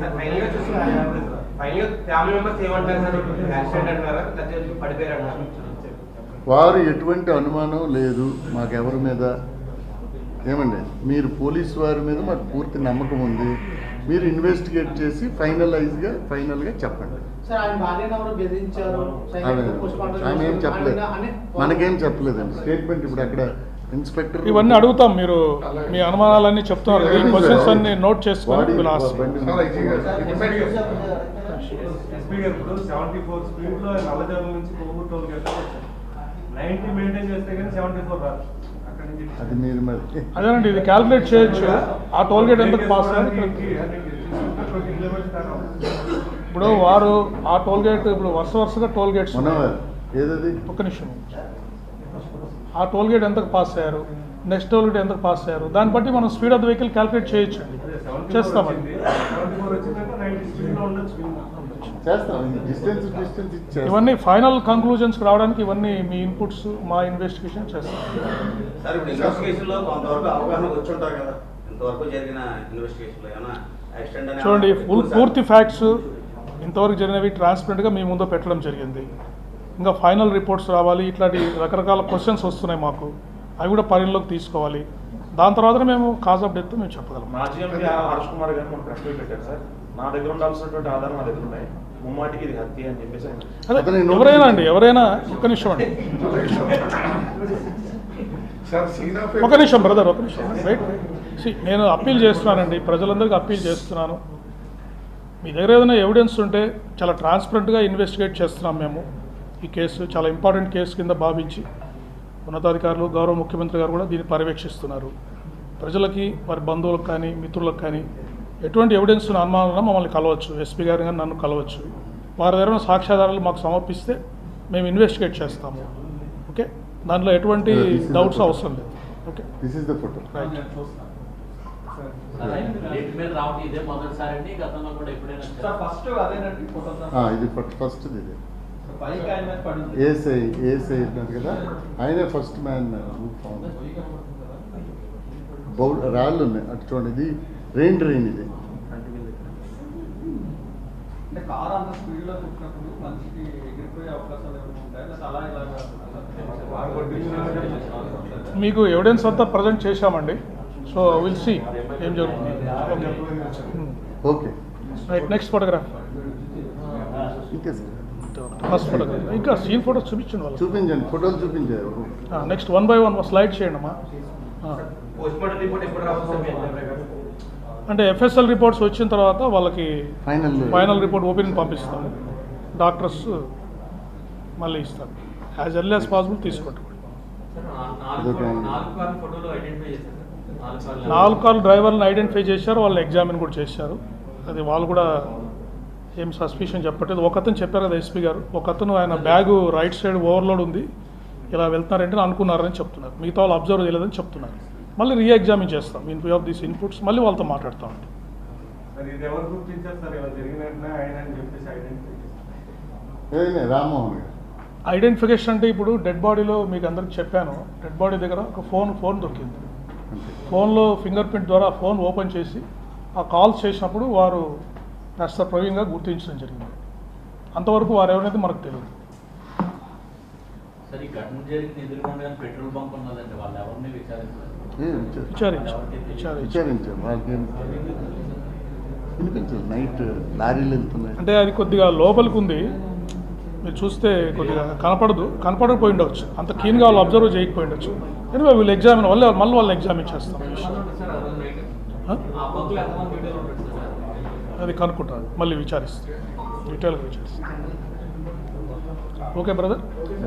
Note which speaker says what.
Speaker 1: Sir ఫైనల్గా చూసుకుంటే ఫైనల్గా ఫ్యామిలీ మెంబర్స్ ఏమంటారు సార్? యాక్సిడెంట్ అంటున్నారా? లేకపోతే పడిపోయారు అంటారా
Speaker 2: వారు ఎటువంటి అనుమానం లేదు మాకెవరి మీద. ఏమండి? మీరు పోలీస్ వారి మీద మాకు పూర్తి నమ్మకం ఉంది. మీరు ఇన్వెస్టిగేట్ చేసి ఫైనలైజ్గా ఫైనల్గా చెప్పండి. ఆమె ఏం. చెప్పలేదు. మనకేం చెప్పలేదండి. స్టేట్మెంట్ ఇప్పుడు అక్కడ ఇన్స్పెక్టర్
Speaker 3: ఇవన్నీ అడుగుతాం మీరు మీ అనుమానాలన్నీ చెప్తున్నారు ఈ క్వశ్చన్స్ అన్ని నోట్ చేసుకొని
Speaker 4: నుంచి
Speaker 2: అది మీరు మరి
Speaker 3: అదేనండి ఇది క్యాల్కులేట్ చేయొచ్చు ఆ టోల్ గేట్ ఎందుకు పాస్. ఇప్పుడు వారు ఆ టోల్ గేట్ ఇప్పుడు వరుస వరుసగా టోల్ గేట్స్
Speaker 2: ఏదది
Speaker 3: ఒక్క నిమిషం ఆ టోల్ గేట్ ఎంతకు పాస్ అయ్యారు? నెక్స్ట్ టోల్ గేట్ ఎంతకు పాస్ అయ్యారు? దాన్ని బట్టి మనం speed of the vehicle calculate చేయొచ్చు
Speaker 4: 74
Speaker 3: చేస్తామండి
Speaker 4: వచ్చింది. 74 వచ్చిందంటే 90 స్పీడ్లో ఉండొచ్చు.
Speaker 2: చేస్తాం. డిస్టెన్స్ డిస్టెన్స్ ఇచ్చేస్తాం.
Speaker 3: ఇవన్నీ ఫైనల్ కంక్లూజన్స్కి రావడానికి ఇవన్నీ మీ ఇన్పుట్స్ మా ఇన్వెస్టిగేషన్ చేస్తాం.
Speaker 5: సార్ ఇప్పుడు ఇన్వెస్టిగేషన్లో కొంతవరకు అవగాహన వచ్చి ఉంటారు కదా. ఇంతవరకు జరిగిన ఇన్వెస్టిగేషన్లో ఏమైనా యాక్సిడెంట్ అనే
Speaker 3: చూడండి ఫుల్ పూర్తి ఫ్యాక్ట్స్ ఇంతవరకు జరిగినవి ట్రాన్స్పరెంట్గా మీ ముందు పెట్టడం జరిగింది. ఇంకా ఫైనల్ రిపోర్ట్స్ రావాలి ఇట్లాంటి రకరకాల క్వశ్చన్స్ వస్తున్నాయి మాకు. అవి కూడా పరిగణలోకి తీసుకోవాలి. దాని తర్వాత మేము కాజ్ ఆఫ్ డెత్ మేము చెప్పగలం.
Speaker 6: మాజీ ఎంపీ హర్ష్ కుమార్ గారు మన ప్రెస్ మీట్ పెట్టారు సార్. నా దగ్గర ఉండాల్సినటువంటి ఆధారం నా దగ్గర ఉన్నాయి. ముమ్మాటికి ఇది హత్య అని చెప్పేసి ఆయన
Speaker 3: అదే
Speaker 2: అతని నోటీస్
Speaker 3: ఎవరైనా అండి ఎవరైనా ఒక్క నిమిషం అండి. ఒక నిమిషం బ్రదర్ ఒక నిమిషం. సి నేను అప్పీల్ చేస్తున్నానండి. ప్రజలందరికీ అప్పీల్ చేస్తున్నాను. మీ దగ్గర ఏదైనా ఎవిడెన్స్ ఉంటే చాలా ట్రాన్స్పరెంట్గా ఇన్వెస్టిగేట్ చేస్తున్నాం మేము. ఈ కేసు చాలా ఇంపార్టెంట్ కేసు కింద భావించి ఉన్నతాధికారులు గౌరవ ముఖ్యమంత్రి గారు కూడా దీన్ని పర్యవేక్షిస్తున్నారు. ప్రజలకి వారి బంధువులకు కానీ మిత్రులకు కానీ ఎటువంటి ఎవిడెన్స్ అనుమానం ఉన్నా మమ్మల్ని కలవచ్చు. ఎస్పీ గారు కానీ నన్ను కలవచ్చు. వారి దగ్గర ఉన్న సాక్ష్యాధారాలు మాకు సమర్పిస్తే మేము ఇన్వెస్టిగేట్ చేస్తాము. ఓకే దాంట్లో ఎటువంటి డౌట్స్. అవసరం లేదు. Okay
Speaker 2: this is the photo
Speaker 3: right
Speaker 7: ఇదే?
Speaker 8: ఫస్ట్
Speaker 2: ఫస్ట్ ఇది. ఏసై ఏసై ఉన్నారు కదా? ఆయనే ఫస్ట్ మ్యాన్ బౌ రాళ్ళు ఉన్నాయి. అటు చూడండి ఇది రెయిన్ డ్రైన్ ఇది.
Speaker 3: మీకు ఎవిడెన్స్ అంతా ప్రజెంట్ చేశామండి. సో విల్ సి ఏం జరుగుతుంది. ఓకే రైట్ నెక్స్ట్ ఫోటోగ్రాఫ్
Speaker 2: ఇంకే
Speaker 3: ఫస్ట్ ఫోటోగ్రాఫ్ ఇంకా సీన్ ఫోటోస్ చూపించండి వాళ్ళు
Speaker 2: చూపించండి ఫోటోలు చూపించారు.
Speaker 3: Next one by one slide చేయండి అమ్మా? అంటే ఎఫ్ఎస్ఎల్ రిపోర్ట్స్ వచ్చిన తర్వాత వాళ్ళకి
Speaker 2: ఫైనల్
Speaker 3: ఫైనల్ రిపోర్ట్ ఓపెనింగ్ పంపిస్తాము. డాక్టర్స్ మళ్ళీ ఇస్తారు. యాజ్ ఎర్లీ యాజ్ పాసిబుల్ తీసుకుంటాం
Speaker 7: నాలుగు ఫోటో- కార్లు ఫోటోలు ఐడెంటిఫై చేశారు సార్. నాలుగు కార్లు
Speaker 3: నాలుగు కాల్ డ్రైవర్లను ఐడెంటిఫై చేశారు వాళ్ళు ఎగ్జామిన్ కూడా చేశారు. అది వాళ్ళు కూడా ఏం సస్పిషన్ చెప్పట్లేదు. ఒక అతను చెప్పారు కదా ఎస్పీ గారు ఒక అతను ఆయన బ్యాగు రైట్ సైడ్ ఓవర్లోడ్ ఉంది ఇలా వెళ్తున్నారంటే అనుకున్నారని చెప్తున్నారు. మిగతా వాళ్ళు అబ్జర్వ్ చేయలేదని చెప్తున్నారు. మళ్ళీ రీ ఎగ్జామిన్ చేస్తాం. In view of these inputs మళ్ళీ వాళ్ళతో మాట్లాడతాం.
Speaker 2: గారు.
Speaker 3: ఐడెంటిఫికేషన్ అంటే ఇప్పుడు డెడ్ బాడీలో మీకు అందరికి చెప్పాను. డెడ్ బాడీ దగ్గర ఒక ఫోన్ ఫోన్ దొరికింది. ఫోన్లో ఫింగర్ ప్రింట్ ద్వారా ఫోన్ ఓపెన్ చేసి ఆ కాల్స్ చేసినప్పుడు వారు కాస్త ప్రవీణ్గా గుర్తించడం జరిగింది. అంతవరకు వారు ఎవరైతే మనకు తెలియదు.
Speaker 7: వాళ్ళు
Speaker 3: అంటే అది కొద్దిగా లోపలికి ఉంది. మీరు చూస్తే కొద్దిగా కనపడదు. కనపడకపోయి ఉండవచ్చు అంత క్లీన్గా వాళ్ళు అబ్జర్వ్ చేయకపోయి ఉండొచ్చు ఎనివే వీళ్ళు ఎగ్జామిన్ వల్ల మళ్ళీ వాళ్ళు ఎగ్జామిన్ చేస్తాం. అది కనుక్కుంటారు మళ్ళీ విచారిస్తాం. డీటెయిల్గా విచారిస్తాం. Okay brother